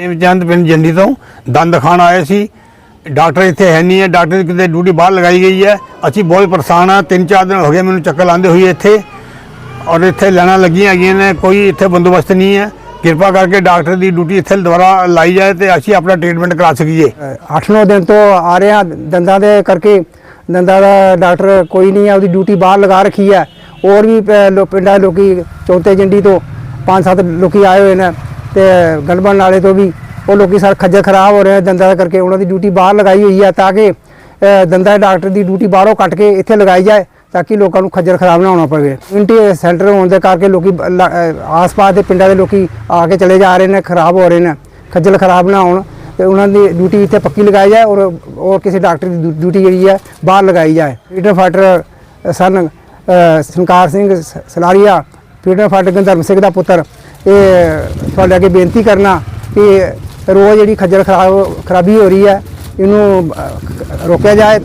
ਚੰਦ ਪਿੰਡ ਜੰਡੀ ਤੋਂ ਦੰਦ ਖਾਣ ਆਏ ਸੀ। ਡਾਕਟਰ ਇੱਥੇ ਹੈ ਨਹੀਂ ਹੈ। ਡਾਕਟਰ ਦੀ ਕਿਤੇ ਡਿਊਟੀ ਬਾਹਰ ਲਗਾਈ ਗਈ ਹੈ। ਅਸੀਂ ਬਹੁਤ ਪਰੇਸ਼ਾਨ ਆ ਤਿੰਨ ਚਾਰ ਦਿਨ ਹੋ ਗਏ ਮੈਨੂੰ ਚੱਕਰ ਲਾਉਂਦੇ ਹੋਏ ਇੱਥੇ। ਔਰ ਇੱਥੇ ਲੈਣਾ ਲੱਗੀਆਂ ਹੈਗੀਆਂ ਨੇ। ਕੋਈ ਇੱਥੇ ਬੰਦੋਬਸਤ ਨਹੀਂ ਹੈ। ਕਿਰਪਾ ਕਰਕੇ ਡਾਕਟਰ ਦੀ ਡਿਊਟੀ ਇੱਥੇ ਦੁਬਾਰਾ ਲਾਈ ਜਾਏ ਤੇ ਅਸੀਂ ਆਪਣਾ ਟ੍ਰੀਟਮੈਂਟ ਕਰਾ ਸਕੀਏ। 8-9 ਦਿਨ ਤੋਂ ਆ ਰਹੇ ਹਾਂ। ਦੰਦਾਂ ਦੇ ਕਰਕੇ ਦੰਦਾਂ ਦਾ ਡਾਕਟਰ ਕੋਈ ਨਹੀਂ ਹੈ। ਉਹਦੀ ਡਿਊਟੀ ਬਾਹਰ ਲਗਾ ਰੱਖੀ ਹੈ। ਹੋਰ ਵੀ ਪ- ਲੋ- ਪਿੰਡਾਂ ਲੋਕੀ ਚੌਂਤੇ ਜੰਡੀ ਤੋਂ ਪੰਜ ਸੱਤ ਲੋਕੀ ਆਏ ਹੋਏ ਨੇ। ਤੇ ਗਲਬਨ ਨਾਲੇ ਤੋਂ ਵੀ ਉਹ ਲੋਕੀ ਸਾਰੇ ਖੱਜਲ ਖਰਾਬ ਹੋ ਰਹੇ ਆ ਦੰਦਾਂ ਦਾ ਕਰਕੇ ਉਹਨਾਂ ਦੀ ਡਿਊਟੀ ਬਾਹਰ ਲਗਾਈ ਹੋਈ ਹੈ ਤਾਂ ਕਿ ਦੰਦਾਂ ਦੇ ਡਾਕਟਰ ਦੀ ਡਿਊਟੀ ਬਾਹਰੋਂ ਕੱਟ ਕੇ ਇੱਥੇ ਲਗਾਈ ਜਾਏ ਤਾਂ ਕਿ ਲੋਕਾਂ ਨੂੰ ਖੱਜਲ ਖਰਾਬ ਨਾ ਹੋਣਾ ਪਵੇ। ਇੰਟੀ ਸੈਂਟਰ ਹੋਣ ਦੇ ਕਰਕੇ ਲੋਕੀ ਬ- ਲ- ਆਸ-ਪਾਸ ਦੇ ਪਿੰਡਾਂ ਦੇ ਲੋਕੀ ਆ ਕੇ ਚਲੇ ਜਾ ਰਹੇ ਨੇ ਖਰਾਬ ਹੋ ਰਹੇ ਨੇ ਖੱਜਲ ਖਰਾਬ ਨਾ ਹੋਣ ਤੇ ਉਹਨਾਂ ਦੀ ਡਿਊਟੀ ਇੱਥੇ ਪੱਕੀ ਲਗਾਈ ਜਾਏ ਔਰ ਔਰ ਕਿਸੇ ਡਾਕਟਰ ਦੀ ਡਿਊਟੀ ਜਿਹੜੀ ਹੈ ਬਾਹਰ ਲਗਾਈ ਜਾਏ। ਫਰੀਡਮ ਫਾਈਟਰ ਸਨ ਅ, ਸੰਕਾਰ ਸਿੰਘ ਸਲਾਰੀਆ ਫਰੀਡਮ ਫਾਈਟਰ ਗੰਧਰਮ ਸਿੰਘ ਦਾ ਪੁੱਤਰ ਇਹ ਤੁਹਾਡੇ ਅੱਗੇ ਬੇਨਤੀ ਕਰਨਾ ਕਿ ਰੋਜ਼ ਜਿਹੜੀ ਖੱਜਲ ਖਰਾਬ ਖਰਾਬੀ ਹੋ ਰਹੀ ਹੈ, ਇਹਨੂੰ ਰੋਕਿਆ ਜਾਏ